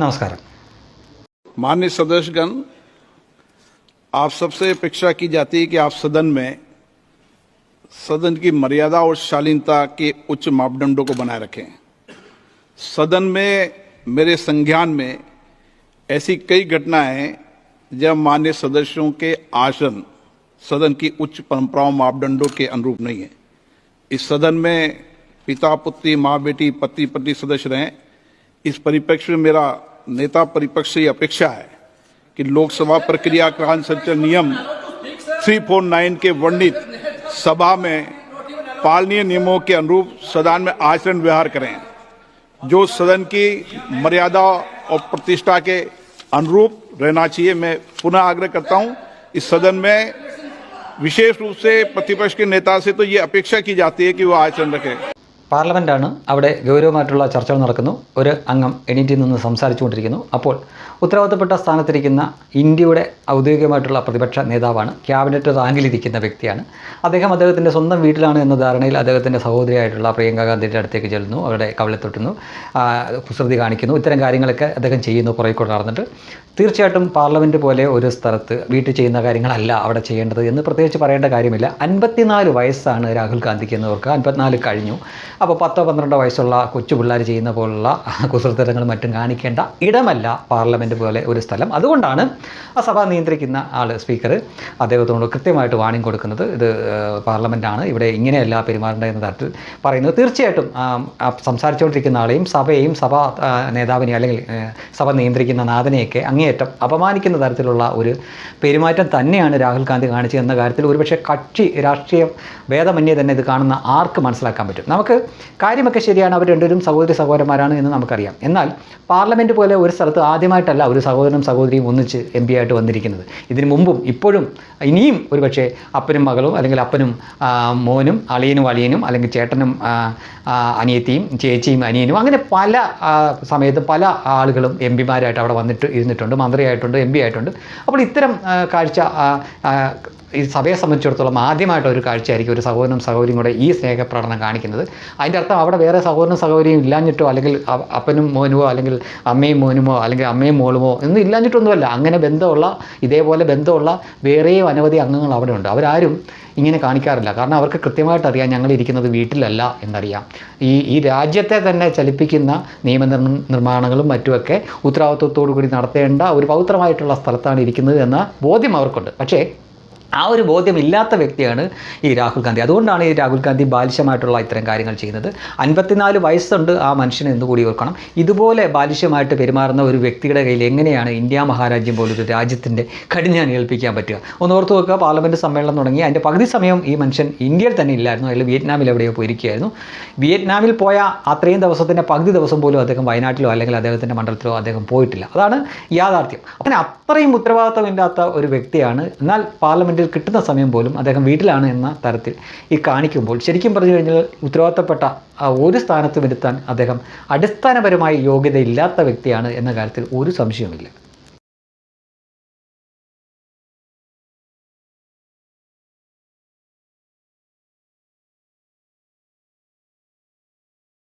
नमस्कार। मान्य सदस्यगण, आप सबसे अपेक्षा की जाती है कि आप सदन में सदन की मर्यादा और शालीनता के उच्च मापदंडों को बनाए रखें। सदन में, मेरे संज्ञान में ऐसी कई घटनाएँ जब मान्य सदस्यों के आसन सदन की उच्च परंपराओं मापदंडों के अनुरूप नहीं है। इस सदन में पिता पुत्री माँ बेटी पति पति सदस्य रहें। इस परिप्रेक्ष्य में मेरा नेता परिपक्ष से अपेक्षा है कि लोकसभा प्रक्रिया का संचालन नियम 349 के वर्णित सभा में पालनीय नियमों के अनुरूप सदन में आचरण व्यवहार करें, जो सदन की मर्यादा और प्रतिष्ठा के अनुरूप रहना चाहिए। मैं पुनः आग्रह करता हूँ, इस सदन में विशेष रूप से प्रतिपक्ष के नेता से तो ये अपेक्षा की जाती है कि वो आचरण रखें। പാർലമെന്റാണ് അവിടെ ഗൗരവമായിട്ടുള്ള ചർച്ചകൾ നടക്കുന്നു. ഒരു അംഗം എണീറ്റിൽ നിന്ന് സംസാരിച്ചുകൊണ്ടിരിക്കുന്നു. അപ്പോൾ ഉത്തരവാദിത്തപ്പെട്ട സ്ഥാനത്തിരിക്കുന്ന ഇന്ത്യയുടെ ഔദ്യോഗികമായിട്ടുള്ള പ്രതിപക്ഷ നേതാവാണ് ക്യാബിനറ്റ് റാങ്കിലിരിക്കുന്ന വ്യക്തിയാണ്. അദ്ദേഹം അദ്ദേഹത്തിന്റെ സ്വന്തം വീട്ടിലാണ് എന്ന ധാരണയിൽ അദ്ദേഹത്തിന്റെ സഹോദരിയായിട്ടുള്ള പ്രിയങ്ക ഗാന്ധിയുടെ അടുത്തേക്ക് ചെല്ലുന്നു. അവരുടെ കവളെ തൊട്ടുന്നു. കുസൃതി കാണിക്കുന്നു. ഇത്തരം കാര്യങ്ങളൊക്കെ അദ്ദേഹം ചെയ്യുന്നു പുറകെ നടന്നിട്ട്. തീർച്ചയായിട്ടും പാർലമെന്റ് പോലെ ഒരു സ്ഥലത്ത് വീട്ടിൽ ചെയ്യുന്ന കാര്യങ്ങളല്ല അവിടെ ചെയ്യേണ്ടത് എന്ന് പ്രത്യേകിച്ച് പറയേണ്ട കാര്യമില്ല. അൻപത്തിനാല് വയസ്സാണ് രാഹുൽ ഗാന്ധിക്ക് എന്നവർക്ക്. അൻപത്തിനാല് കഴിഞ്ഞു. അപ്പോൾ പത്തോ പന്ത്രണ്ടോ വയസ്സുള്ള കൊച്ചു പിള്ളേർ ചെയ്യുന്ന പോലുള്ള കുസൃത്തരങ്ങളും മറ്റും കാണിക്കേണ്ട ഇടമല്ല പാർലമെന്റ് പോലെ ഒരു സ്ഥലം. അതുകൊണ്ടാണ് ആ സഭ നിയന്ത്രിക്കുന്ന ആൾ സ്പീക്കർ അദ്ദേഹത്തോട് കൃത്യമായിട്ട് വാണിംഗ് കൊടുക്കുന്നത്. ഇത് പാർലമെന്റാണ് ഇവിടെ ഇങ്ങനെയല്ല പെരുമാറേണ്ടത് എന്ന തരത്തിൽ പറയുന്നത്. തീർച്ചയായിട്ടും സംസാരിച്ചുകൊണ്ടിരിക്കുന്ന ആളെയും സഭയെയും സഭ നേതാവിനെ അല്ലെങ്കിൽ സഭ നിയന്ത്രിക്കുന്ന നാഥനെയൊക്കെ അങ്ങേയറ്റം അപമാനിക്കുന്ന തരത്തിലുള്ള ഒരു പെരുമാറ്റം തന്നെയാണ് രാഹുൽ ഗാന്ധി കാണിച്ചത് എന്ന കാര്യത്തിൽ ഒരുപക്ഷെ കക്ഷി രാഷ്ട്രീയ ഭേദമന്യേ തന്നെ ഇത് കാണുന്ന ആർക്ക് മനസ്സിലാക്കാൻ പറ്റും? നമുക്ക് കാര്യമൊക്കെ ശരിയാണ് അവർ രണ്ടുപേരും സഹോദരി സഹോദരന്മാരാണ് എന്ന് നമുക്കറിയാം. എന്നാൽ പാർലമെന്റ് പോലെ ഒരു സ്ഥലത്ത് ആദ്യമായിട്ടല്ല ഒരു സഹോദരനും സഹോദരിയും ഒന്നിച്ച് എം പി ആയിട്ട് വന്നിരിക്കുന്നത്. ഇതിനു മുമ്പും ഇപ്പോഴും ഇനിയും ഒരുപക്ഷെ അപ്പനും മകളും അല്ലെങ്കിൽ അപ്പനും മോനും അളിയനും അളിയനും അല്ലെങ്കിൽ ചേട്ടനും അനിയത്തിയും ചേച്ചിയും അനിയനും അങ്ങനെ പല സമയത്തും പല ആളുകളും എം പിമാരായിട്ട് അവിടെ വന്നിട്ട് ഇരുന്നിട്ടുണ്ട് മന്ത്രിയായിട്ടുണ്ട് എം പി ആയിട്ടുണ്ട്. അപ്പോൾ ഇത്തരം കാഴ്ച ഈ സഭയെ സംബന്ധിച്ചിടത്തോളം ആദ്യമായിട്ട് ഒരു കാഴ്ചയായിരിക്കും ഒരു സഹോദരനും സഹോദരിയും കൂടെ ഈ സ്നേഹപ്രകടനം കാണിക്കുന്നത്. അതിന്റെ അർത്ഥം അവിടെ വേറെ സഹോദരനും സഹോദരിയും ഇല്ലാഞ്ഞിട്ടോ അല്ലെങ്കിൽ അപ്പനും മോനുമോ അല്ലെങ്കിൽ അമ്മയും മോനുമോ അല്ലെങ്കിൽ അമ്മയും മോളുമോ ഒന്നും ഇല്ലാഞ്ഞിട്ടൊന്നുമല്ല. അങ്ങനെ ബന്ധമുള്ള ഇതേപോലെ ബന്ധമുള്ള വേറെയും അനവധി അംഗങ്ങൾ അവിടെ ഉണ്ട്. അവരാരും ഇങ്ങനെ കാണിക്കാറില്ല. കാരണം അവർക്ക് കൃത്യമായിട്ട് അറിയാം ഞങ്ങൾ ഇരിക്കുന്നത് വീട്ടിലല്ല എന്നറിയാം. ഈ ഈ രാജ്യത്തെ തന്നെ ചലിപ്പിക്കുന്ന നിയമ നിർമ്മാണങ്ങളും മറ്റുമൊക്കെ ഉത്തരവാദിത്വത്തോടു കൂടി നടത്തേണ്ട ഒരു പൗത്രമായിട്ടുള്ള സ്ഥലത്താണ് ഇരിക്കുന്നത് എന്ന ബോധ്യം അവർക്കുണ്ട്. പക്ഷേ ആ ഒരു ബോധ്യമില്ലാത്ത വ്യക്തിയാണ് ഈ രാഹുൽ ഗാന്ധി. അതുകൊണ്ടാണ് ഈ രാഹുൽ ഗാന്ധി ബാലിശമായിട്ടുള്ള ഇത്തരം കാര്യങ്ങൾ ചെയ്യുന്നത്. അൻപത്തിനാല് വയസ്സുണ്ട് ആ മനുഷ്യനെ കൂടി ഓർക്കണം. ഇതുപോലെ ബാലിശമായിട്ട് പെരുമാറുന്ന ഒരു വ്യക്തിയുടെ കയ്യിൽ എങ്ങനെയാണ് ഇന്ത്യ മഹാരാജ്യം പോലൊരു രാജ്യത്തിന്റെ കടിഞ്ഞാൻ ഏൽപ്പിക്കാൻ പറ്റുക? ഒന്ന് ഓർത്ത് നോക്കുക പാർലമെന്റ് സമ്മേളനം തുടങ്ങി. അതിന്റെ പകുതി സമയം ഈ മനുഷ്യൻ ഇന്ത്യയിൽ തന്നെ ഇല്ലായിരുന്നു. അതിൽ വിയറ്റ്നാമിൽ എവിടെയോ പോയിരിക്കുകയായിരുന്നു. വിയറ്റ്നാമിൽ പോയ അത്രയും ദിവസത്തിന്റെ പകുതി ദിവസം പോലും അദ്ദേഹം വയനാട്ടിലോ അല്ലെങ്കിൽ അദ്ദേഹത്തിന്റെ മണ്ഡലത്തിലോ അദ്ദേഹം പോയിട്ടില്ല. അതാണ് യാഥാർത്ഥ്യം. അങ്ങനെ അത്രയും ഉത്തരവാദിത്തമില്ലാത്ത ഒരു വ്യക്തിയാണ്. എന്നാൽ പാർലമെന്റിൽ കിട്ടുന്ന സമയം പോലും അദ്ദേഹം വീട്ടിലാണ് എന്ന തരത്തിൽ ഈ കാണിക്കുമ്പോൾ ശരിക്കും പറഞ്ഞു കഴിഞ്ഞാൽ ഉത്തരവാദിത്തപ്പെട്ട ഒരു സ്ഥാനത്ത് വരുത്താൻ അദ്ദേഹം അടിസ്ഥാനപരമായി യോഗ്യതയില്ലാത്ത വ്യക്തിയാണ് എന്ന കാര്യത്തിൽ ഒരു സംശയവുമില്ല.